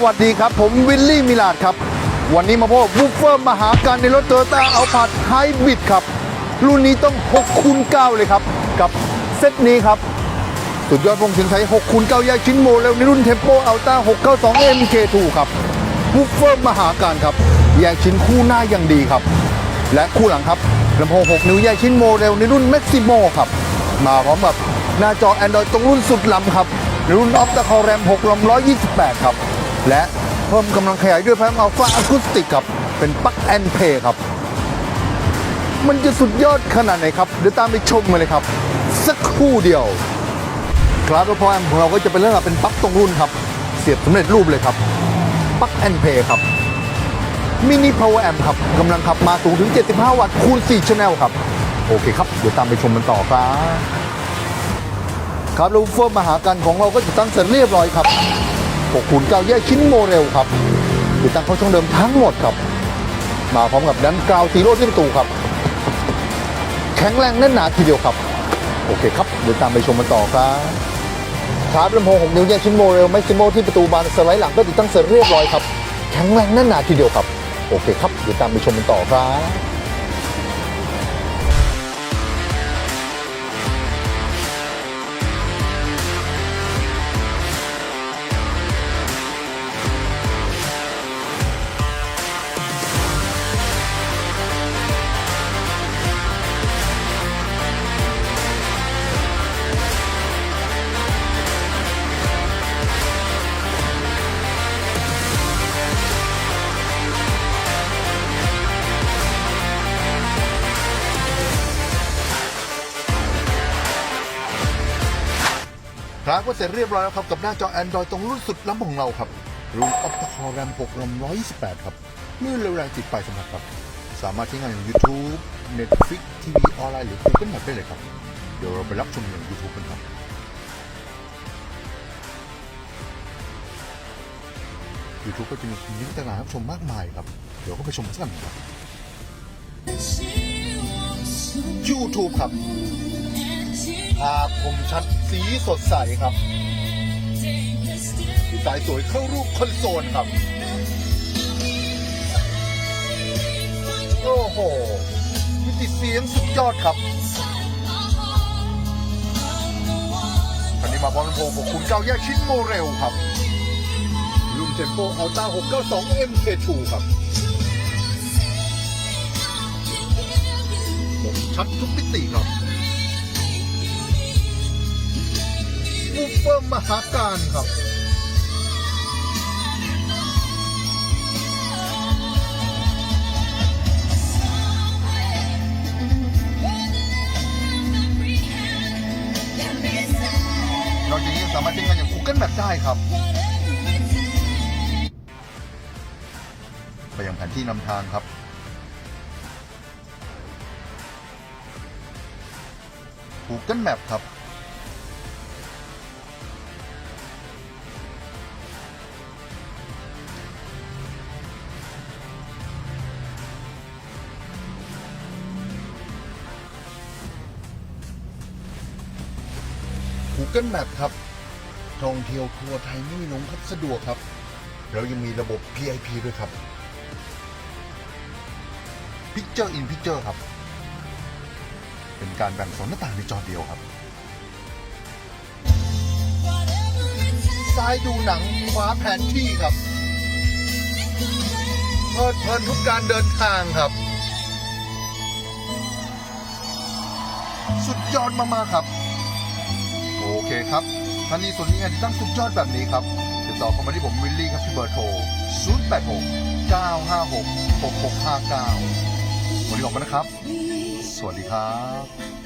สวัสดีครับ ผมวิลลี่มิลาดครับ วันนี้มาพบบวูฟเฟอร์มหาการในรถโตโยต้าเอาผาดไฮบริดครับ รุ่นนี้ต้อง6คูณ9เลยครับ กับเซตนี้ครับ สุดยอดวงเสียงใช้6คูณ9แยกชิ้นโมเร็วในรุ่นเทมโปอัลต้า692 MK2 ครับวูฟเฟอร์มหาการครับ แยกชิ้นคู่หน้าอย่างดีครับ และคู่หลังครับลำโพง 6 นิ้วแยกชิ้นโมเร็วในรุ่น Maximo ครับ มาพร้อมกับหน้าจอ Android ตรงรุ่นสุดล้ำครับรุ่น Opta Core RAM 6ลำ128 ครับ และเพิ่มกำลังขยายด้วยแพมอัลฟาอะคูสติกครับ เป็นปลั๊กแอนเพย์ครับ มันจะสุดยอดขนาดไหนครับ เดี๋ยวตามไปชมมาเลยครับ สักครู่เดียวครับแล้วพอแอมของเราก็จะเป็นเรื่องเป็นปลั๊กตรงรุ่นครับ เสียบสำเร็จรูปเลยครับปลั๊กแอนเพย์ครับมินิพาวเวอร์แอมครับกำลังขับมาสูงถึง 75 วัตต์คูณ4ชแนลครับ โอเคครับ เดี๋ยวตามไปชมมันต่อครับ ครับล้วเฟิร์มหาการของเราก็จะตั้งเสร็จเรียบร้อยครับ 6คูณ9แยกชิ้นโมเรลครับติดตั้งเข้าช่องเดิมทั้งหมดครับ มาพร้อมกับดันกราวซีโร่ที่ประตูครับ แข็งแรงแน่นหนาทีเดียวครับ โอเคครับเดี๋ยวตามไปชมมันต่อครับชาร์จลำโพง6นิ้วแยกชิ้นโมเรลแม็กซิโมที่ประตูบานสไลด์หลังก็ติดตั้งเสร็จเรียบร้อยครับแข็งแรงแน่นหนาทีเดียวครับ โอเคครับเดี๋ยวตามไปชมมันต่อครับ ครับก็เสร็จเรียบร้อยแล้วครับกับหน้าจอ Android ตรงรุ่นสุดล้ำของเราครับรุ่น Opta Core RAM 6 RAM 128 ครับลื่นเร็วแรงติดปลายสัมผัสครับ สามารถใช้งานอย่าง YouTube Netflix ทีวีออนไลน์หรือ Google Map ได้เลยครับ เดี๋ยวเราไปรับชมอย่าง YouTube กันครับ YouTube ก็จะมีลิงต่างๆรับชมมากมายครับ เดี๋ยวก็ไปชมกันสักหน่อยครับ YouTube ครับภาพคมชัด สีสดใสครับดีไซน์สวยเข้ารูปคอนโซลครับ โอ้โหมิติเสียงสุดยอดครับอันนี้มาพร้อมลำโพง6คูณ9แยกชิ้นโมเรลครับรุ่นเทมโปอัลต้า 692 MK2 ครับคมชัดทุกมิติครับ บูฟเฟอร์มหาการครับนอกจากนี้สามารถใช้งานอย่าง Google Map ได้ครับ ไปยังแผนที่นำทางครับ Google Map ครับ Google Map ครับท่องเที่ยวทัวร์ไทยไม่มีหลงครับสะดวกครับ แล้วยังมีระบบ PIP ด้วยครับ Picture in Picture ครับ เป็นการแบ่งโซนหน้าต่างในจอเดียวครับ ซ้ายดูหนังขวาแผนที่ครับ เพลิดเพลินทุกการเดินทางครับ สุดยอดมากๆครับ เคครับท่านนี้ส่วนนี้งานที่ตั้งสุดยอดแบบนี้ครับติดต่อเข้ามาที่ผมวิลลี่ครับที่เบอร์โทร 086 956 6659 วันนี้ขอบคุณนะครับ สวัสดีครับ